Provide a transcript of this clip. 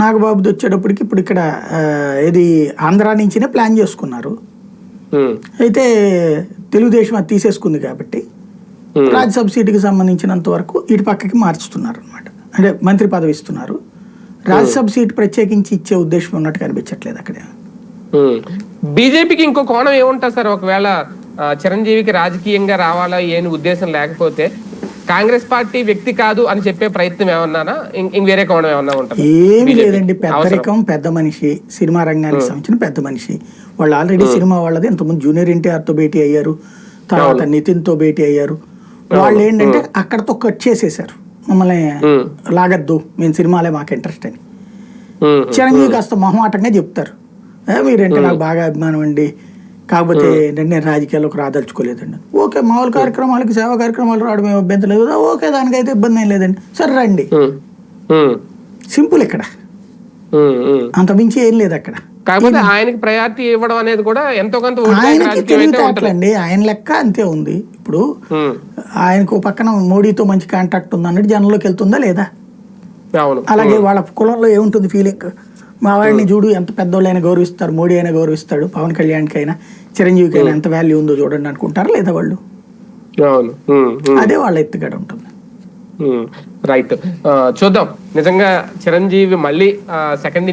నాగబాబుది వచ్చేటప్పటికి ఇప్పుడు ఇక్కడ ఇది ఆంధ్రా నుంచినే ప్లాన్ చేసుకున్నారు. అయితే తెలుగుదేశం అది తీసేసుకుంది కాబట్టి రాజ్యసభ సీటుకి సంబంధించినంత వరకు ఇటు పక్కకి మార్చుతున్నారు అనమాట అంటే మంత్రి పదవి ఇస్తున్నారు. రాజ్యసభ సీటు ప్రత్యేకించి ఇచ్చే ఉద్దేశం ఉన్నట్టు కనిపించట్లేదు అక్కడ. బీజేపీకి ఇంకో కోణం ఏముంటుంది సార్? ఒకవేళ చిరంజీవికి రాజకీయంగా రావాలా ఏని ఉద్దేశం లేకపోతే కాంగ్రెస్ పార్టీ వ్యక్తి కాదు అని చెప్పే ప్రయత్నం ఏమన్నానా? ఇంక వేరే కోణం ఏమన్నా ఉంటుంది? ఏమి లేదండి. పెద్దరికం పెద్ద మనిషి సినిమా రంగానికి సంబంధించిన పెద్ద మనిషి. వాళ్ళు ఆల్రెడీ సినిమా వాళ్ళది. ఇంతకుముందు జూనియర్ ఎన్టీఆర్తో భేటీ అయ్యారు. తర్వాత నితిన్తో భేటీ అయ్యారు. వాళ్ళు ఏంటంటే అక్కడతో కట్ చేసేసారు మమ్మల్ని లాగద్దు. మేము సినిమాలే మాకు ఇంట్రెస్ట్ అని. చిరంజీవి కాస్త మొహమాటంగా చెప్తారు. "ఏ, మీరంటే నాకు బాగా అభిమానం అండి. కాకపోతే ఏంటంటే నేను రాజకీయాల్లోకి రాదలుచుకోలేదండి. ఓకే మామూలు కార్యక్రమాలకి సేవా కార్యక్రమాలు రావడం అభ్యంతరం లేదు. ఓకే దానికైతే ఇబ్బంది ఏం లేదండి. సరే రండి. సింపుల్ ఇక్కడ. అంత మించి ఏం లేదు అక్కడ. కాకపోతే ఆయనకి ప్రయారిటీ ఇవ్వడం అనేది కూడా ఎంతో కొంత ఆయనకి తెలివితేటలండి ఆయన లెక్క అంతే ఉంది. ఇప్పుడు ఆయనకు పక్కన మోడీతో మంచి కాంటాక్ట్ ఉంది అన్నట్టు జనంలోకి వెళ్తుందా లేదా? అలాగే వాళ్ళ కులంలో ఏముంటుంది ఫీలింగ్ మా వాడిని చూడు ఎంత పెద్దోళ్ళైనా గౌరవిస్తారు మోడీ అయినా గౌరవిస్తాడు పవన్ కళ్యాణ్కి అయినా చిరంజీవికి అయినా ఎంత వాల్యూ ఉందో చూడండి అనుకుంటారా లేదా వాళ్ళు? ఉమ్, ఉమ్. అదే వాళ్ళ ఎత్తుగడ ఉంటుంది. రైట్ చూద్దాం. నిజంగా చిరంజీవి మళ్ళీ సెకండ్